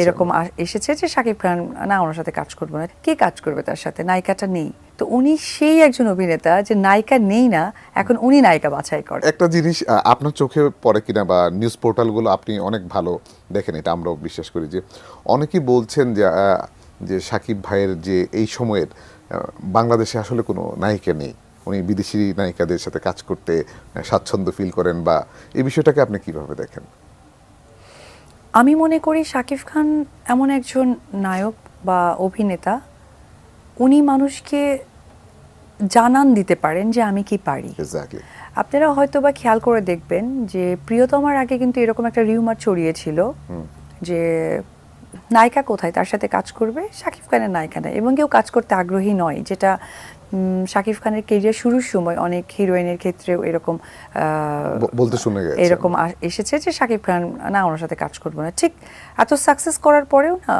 এরকম এসেছে যে শাকিব খান, না, ওনার সাথে কাজ করব না। কে কাজ করবে তার সাথে? নায়িকাটা নেই। তো উনি সেই একজন অভিনেতা যে নায়িকা নেই না, এখন উনি নায়িকা বাছাই করে। একটা জিনিস আপনার চোখে পড়ে কিনা বা নিউজ পোর্টালগুলো আপনি অনেক ভালো দেখেন, এটা আমরাও বিশ্বাস করি যে অনেকেই বলছেন যে যে সাকিব ভাইয়ের যে এই সময়ের বাংলাদেশে আসলে কোনো নায়িকা নেই। উনি বিদেশি নায়িকাদের সাথে কাজ করতে স্বাচ্ছন্দ্য ফিল করেন বা এই বিষয়টাকে আপনি কীভাবে দেখেন? আমি মনে করি শাকিব খান এমন একজন নায়ক বা অভিনেতা উনি মানুষকে জানান দিতে পারেন যে আমি কি পারি। আপনারা হয়তো বা খেয়াল করে দেখবেন যে প্রিয়তমার আগে কিন্তু এরকম একটা রিউমার ছড়িয়েছিল যে নায়িকা কোথায় তার সাথে কাজ করবে শাকিব খানের নায়িকা নেই এবং কেউ কাজ করতে আগ্রহী নয় যেটা শাকিব খানের কেরিয়ার শুরুর সময় অনেক হিরোইনের ক্ষেত্রেও এরকম আহ, বলতে শুনে গেছে। এরকম এসেছে যে শাকিব খান না ওনার সাথে কাজ করব না। ঠিক এত সাকসেস করার পরেও না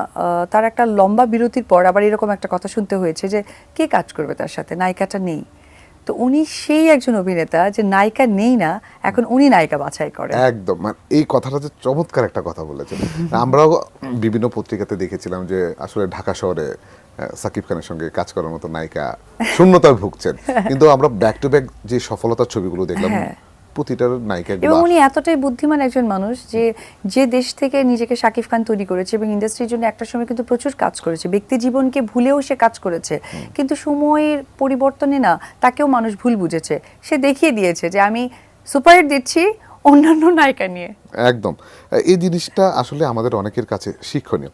তার একটা লম্বা বিরতির পর আবার এরকম একটা কথা শুনতে হয়েছে যে কে কাজ করবে তার সাথে? নায়িকাটা নেই। তো উনি সেই একজন অভিনেতা যে নায়িকা নেই না এখন উনি নায়িকা বাছাই করে একদম। মানে এই কথাটা যে চমৎকার একটা কথা বলেছেন। আমরাও বিভিন্ন পত্রিকাতে দেখেছিলাম যে আসলে ঢাকা শহরে সাকিব খানের সঙ্গে কাজ করার মতো নায়িকা শূন্যতায় ভুগছেন। কিন্তু আমরা ব্যাক টু ব্যাক যে সফলতার ছবিগুলো দেখলাম হ্যাঁ। প্রতিটার নায়িকা এবং উনি এতটাই বুদ্ধিমান একজন মানুষ যে যে দেশ থেকে নিজেকে শাকিব খান তৈরি করেছে এবং ইন্ডাস্ট্রির জন্য একটা সময় কিন্তু প্রচুর কাজ করেছে। ব্যক্তি জীবনকে ভুলেও সে কাজ করেছে। কিন্তু সময়ের পরিবর্তনে না তাকেও মানুষ ভুল বুঝেছে। সে দেখিয়ে দিয়েছে যে আমি সুপারহিট দিচ্ছি অন্যান্য নায়িকা নিয়ে। একদম। এই জিনিসটা আসলে আমাদের অনেকের কাছে শিক্ষণীয়।